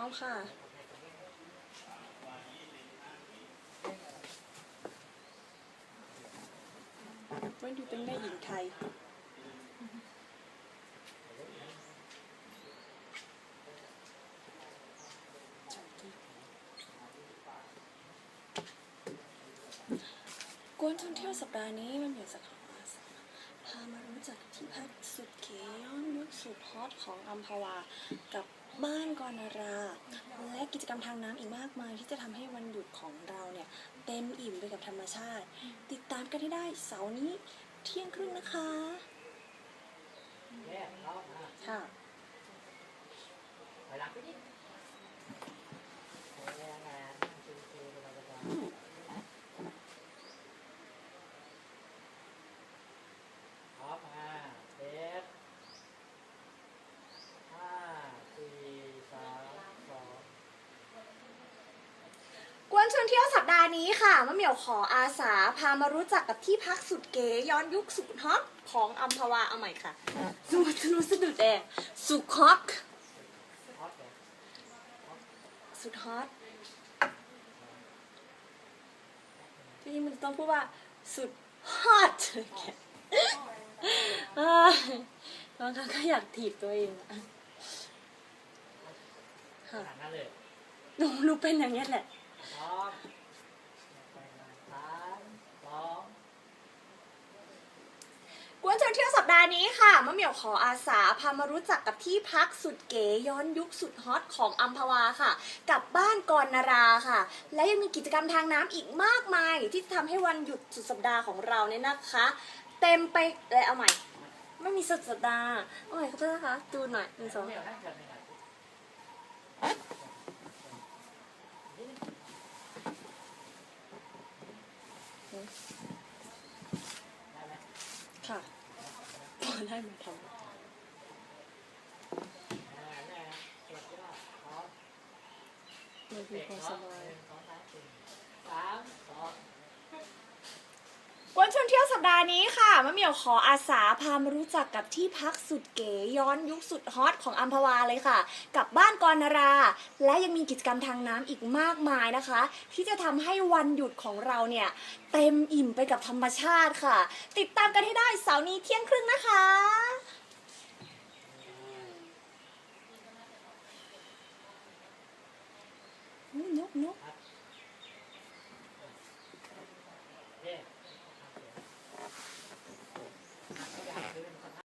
ร้อมค่ะ วันอยู่เป็นแม่หญิงไทย กวนท่องเที่ยวสัปดาห์นี้มันอยู่สักของอาสาพามารู้จักที่พักสุดเก๋ย้อนยุคสุดฮอตของอัมพวากับ บ้านกรนารา และกิจกรรมทางน้ำอีกมากมายที่จะทำให้วันหยุดของเราเนี่ยเต็มอิ่มไปกับธรรมชาติ ติดตามกันให้ได้เสาร์นี้เที่ยงครึ่งนะคะเนี่ยเราอะค่ะ ถอยหลังไปนิดแรงงานชิวๆสบายๆพร้อมอะเซฟห้าสี่สามสอง กวน ชวนเที่ยวสัปดาห์นี้ค่ะมะเหมี่ยวขออาสาพามารู้จักกับที่พักสุดเก๋ย้อนยุคสุดฮอตของอัมพวาเอาใหม่ค่ะสวัสดีสะดุดแดงสุดฮอตฮอตเลยสุดฮอตจริงๆมันต้องพูดว่าสุดฮอตเอ้ยบางครั้งก็อยากถีบตัวเองอะขค่ะนาดนั้นเลยหนูหนูเป็นอย่างนี้ยแหละ พร้อมสามสองกวนชวนเที่ยวสัปดาห์นี้ค่ะมะเหมี่ยวขออาสาพามารู้จักกับที่พักสุดเก๋ย้อนยุคสุดฮอตของอัมพวาค่ะ กับบ้านกรนาราค่ะ และยังมีกิจกรรมทางน้ำอีกมากมาย ที่จะทำให้วันหยุดสุดสัปดาห์ของเราเนี่ยนะคะ เต็มไปเลยเอาใหม่ ไม่มีสุดสัปดาห์เอาใหม่ขอโทษนะคะดูหน่อยหนึ่งสอง ไม่เอานั่งเกินไปหน่อยนิดนึงได้ไหม ค่ะพอได้มาทำอ่าแน่สุดยอดพร้อมมันเบรมีกความพร้สอมบายหนึ่งสองสามสี่สามสอง กวนชวนเที่ยวสั ปดาห์นี้ค่ะมะเหมี่ยวขออาสาพามารู้จักกับที่พักสุดเก๋ย้อนยุคสุดฮอตของอัมพวาเลยค่ะ กับบ้านกรนารา และยังมีกิจกรรมทางน้ำอีกมากมายนะคะ ที่จะทำให้วันหยุดของเราเนี่ย เต็มอิ่มไปกับธรรมชาติค่ะ ติดตามกันให้ได้เสาร์นี้เที่ยงครึ่งนะคะ นกนก